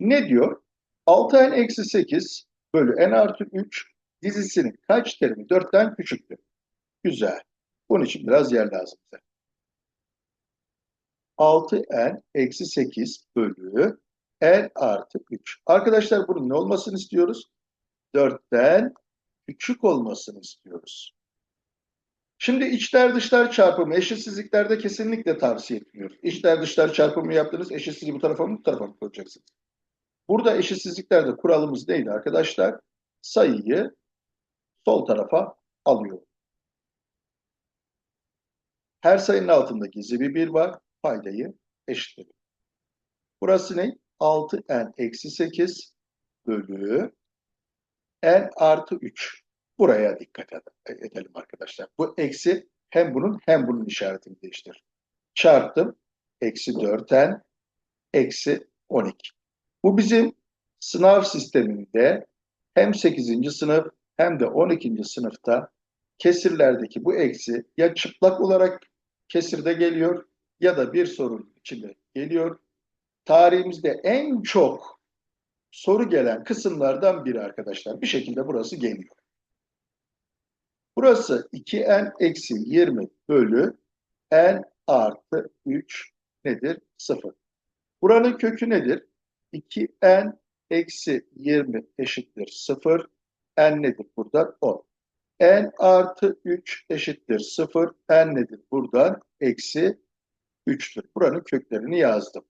Ne diyor? 6n eksi 8 bölü n artı 3 dizisinin kaç terimi 4'ten küçüktür? Güzel. Bunun için biraz yer lazım bize. 6n eksi 8 bölü n artı 3. Arkadaşlar bunun ne olmasını istiyoruz? 4'ten küçük olmasını istiyoruz. Şimdi içler dışlar çarpımı eşitsizliklerde kesinlikle tavsiye etmiyoruz. İçler dışlar çarpımı yaptınız eşitsizliği bu tarafa mı bu tarafa mı koyacaksınız? Burada eşitsizliklerde kuralımız neydi arkadaşlar? Sayıyı sol tarafa alıyor. Her sayının altında gizli bir 1 var. Paydayı eşitliyor. Burası ne? 6n eksi 8 bölü n artı 3. Buraya dikkat edelim arkadaşlar. Bu eksi hem bunun hem bunun işaretini değiştir. Çarptım. Eksi 4n eksi 12. Bu bizim sınav sisteminde hem 8. sınıf hem de 12. sınıfta kesirlerdeki bu eksi ya çıplak olarak kesirde geliyor ya da bir sorunun içinde geliyor. Tarihimizde en çok soru gelen kısımlardan biri arkadaşlar. Bir şekilde burası geliyor. Burası 2n eksi 20 bölü n artı 3 nedir? 0. Buranın kökü nedir? 2n eksi 20 eşittir 0. n nedir buradan? 10. n artı 3 eşittir 0. n nedir buradan? Eksi 3'tür. Buranın köklerini yazdım.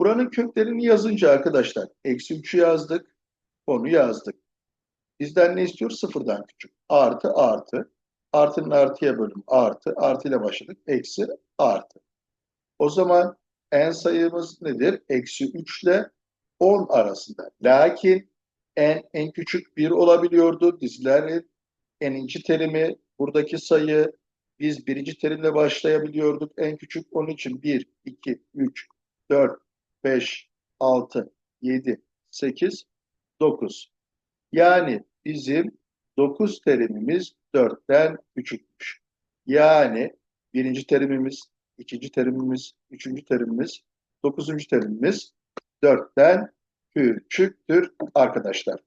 Buranın köklerini yazınca arkadaşlar eksi 3'ü yazdık. 10'u yazdık. Bizden ne istiyor? Sıfırdan küçük. Artı artı. Artının artıya bölüm artı. Artı ile başladık. Eksi artı. O zaman en sayımız nedir? Eksi 3 ile 10 arasında. Lakin en, en küçük 1 olabiliyordu. Dizilerin eninci terimi buradaki sayı biz birinci terimle başlayabiliyorduk. En küçük onun için 1, 2, 3, 4, 5, 6, 7, 8, 9. Yani bizim 9 terimimiz 4'ten küçükmüş. Yani birinci terimimiz, ikinci terimimiz, üçüncü terimimiz, dokuzuncu terimimiz 4'ten küçüktür arkadaşlar.